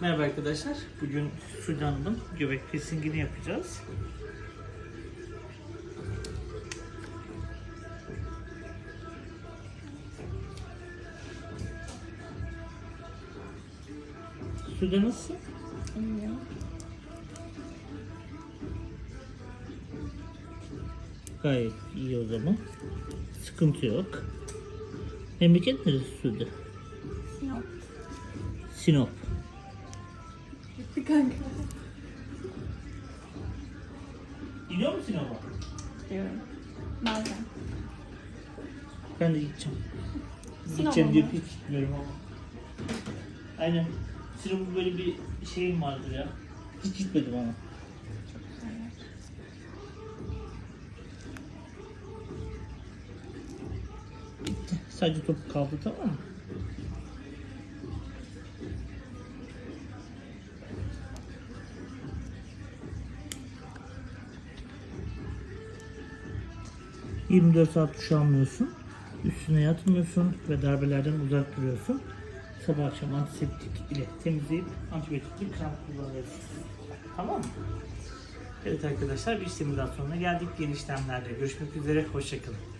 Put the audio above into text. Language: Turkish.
Merhaba arkadaşlar. Bugün Sudan'ın göbek piercingini yapacağız. Suda nasıl? İyi. Gayet iyi o zaman. Sıkıntı yok. Memleket neresi Suda? Yok. Sinop. Kanka. Gidiyor musun Sinop'a? Diyorum. Bazen. Ben de gideceğim. Gideceğim diye hiç gitmiyorum ama. Aynen. Sinop'un böyle bir şeyim vardır ya. Hiç gitmedim ama. Sadece top kaldı tamam mı? ...24 saat duş almıyorsun. Üstüne yatmıyorsun ve darbelerden uzak duruyorsun. Sabah akşam antiseptik ile temizleyip antibiyotikli krem kullanıyorsun. Tamam mı? Evet arkadaşlar bir işlemden sonuna geldik. Yeni işlemlerde görüşmek üzere. Hoşçakalın.